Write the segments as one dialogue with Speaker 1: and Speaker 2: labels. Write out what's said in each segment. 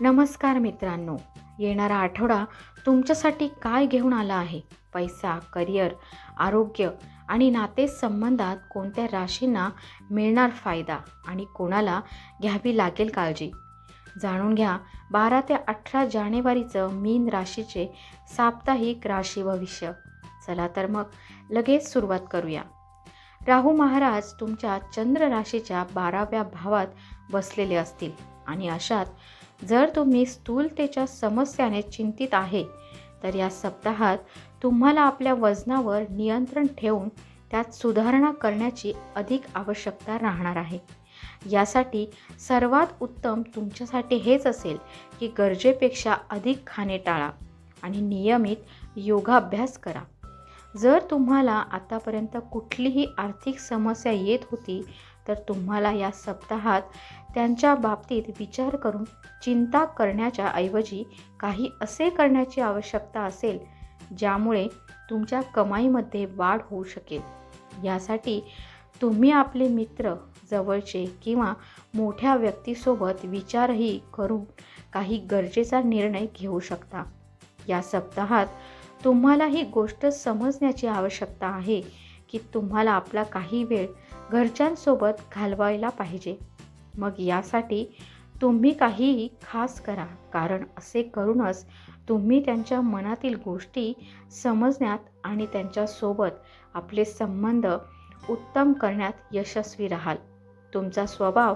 Speaker 1: नमस्कार मित्रांनो. येणारा आठवडा तुमच्यासाठी काय घेऊन आला आहे? पैसा करिअर आरोग्य आणि नातेसंबंधात कोणत्या राशींना मिळणार फायदा आणि कोणाला घ्यावी लागेल काळजी? जाणून घ्या बारा ते अठरा जानेवारीचं मीन राशीचे साप्ताहिक राशी भविष्य चला तर मग लगेच सुरुवात करूया. राहू महाराज तुमच्या चंद्र राशीच्या बाराव्या भावात बसलेले असतील आणि अशात जर तुम्ही स्थूलतेच्या समस्याने चिंतित आहे तर या सप्ताहात तुम्हाला आपल्या वजनावर नियंत्रण ठेवून त्यात सुधारणा करण्याची अधिक आवश्यकता राहणार आहे. यासाठी सर्वात उत्तम तुमच्यासाठी हेच असेल की गरजेपेक्षा अधिक खाणे टाळा आणि नियमित योगाभ्यास करा. जर तुम्हाला आतापर्यंत कुठलीही आर्थिक समस्या येत होती तर तुम्हाला या सप्ताहात त्यांच्या बाबतीत विचार करून चिंता करण्याच्या ऐवजी काही असे करण्याची आवश्यकता असेल ज्यामुळे तुमच्या कमाईमध्ये वाढ होऊ शकेल. यासाठी तुम्ही आपले मित्र जवळचे किंवा मोठ्या व्यक्तीसोबत विचारही करून काही गरजेचा निर्णय घेऊ शकता. या सप्ताहात तुम्हाला ही गोष्ट समजण्याची आवश्यकता आहे की तुम्हाला आपला काही वेळ घरच्यांसोबत घालवायला पाहिजे. मग यासाठी तुम्ही काहीही खास करा कारण असे करूनच तुम्ही त्यांच्या मनातील गोष्टी समजण्यात आणि त्यांच्यासोबत आपले संबंध उत्तम करण्यात यशस्वी राहाल. तुमचा स्वभाव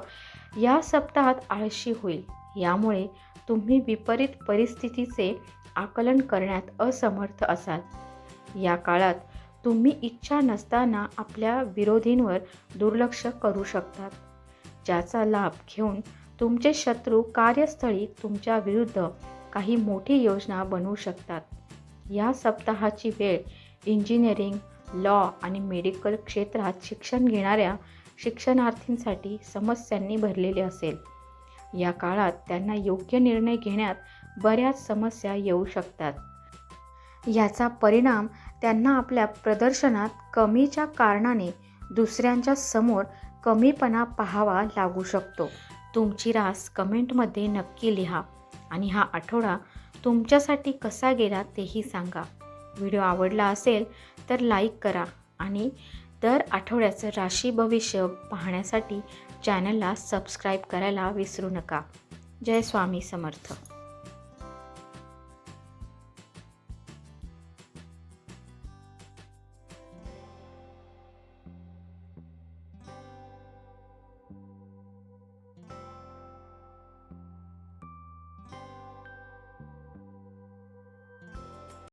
Speaker 1: या सप्ताहात आळशी होईल. यामुळे तुम्ही विपरीत परिस्थितीचे आकलन करण्यात असमर्थ असाल. या काळात तुम्ही इच्छा नसताना आपल्या विरोधींवर दुर्लक्ष करू शकतात. ज्याचा लाभ घेऊन तुमचे शत्रू कार्यस्थळी तुमच्या विरुद्ध काही मोठी योजना बनवू शकतात. या सप्ताहाची वेळ इंजिनिअरिंग लॉ आणि मेडिकल क्षेत्रात शिक्षण घेणाऱ्या शिक्षणार्थींसाठी समस्यांनी भरलेली असेल. या काळात त्यांना योग्य निर्णय घेण्यात बऱ्याच समस्या येऊ शकतात. याचा परिणाम त्यांना आपल्या प्रदर्शनात कमीच्या कारणाने दुसऱ्यांच्या समोर कमीपणा पाहावा लागू शकतो. तुमची रास कमेंटमध्ये नक्की लिहा आणि हा आठवडा तुमच्यासाठी कसा गेला तेही सांगा. व्हिडिओ आवडला असेल तर लाईक करा आणि दर आठवड्याचं राशी भविष्य पाहण्यासाठी चॅनलला सबस्क्राईब करायला विसरू नका. जय स्वामी समर्थ.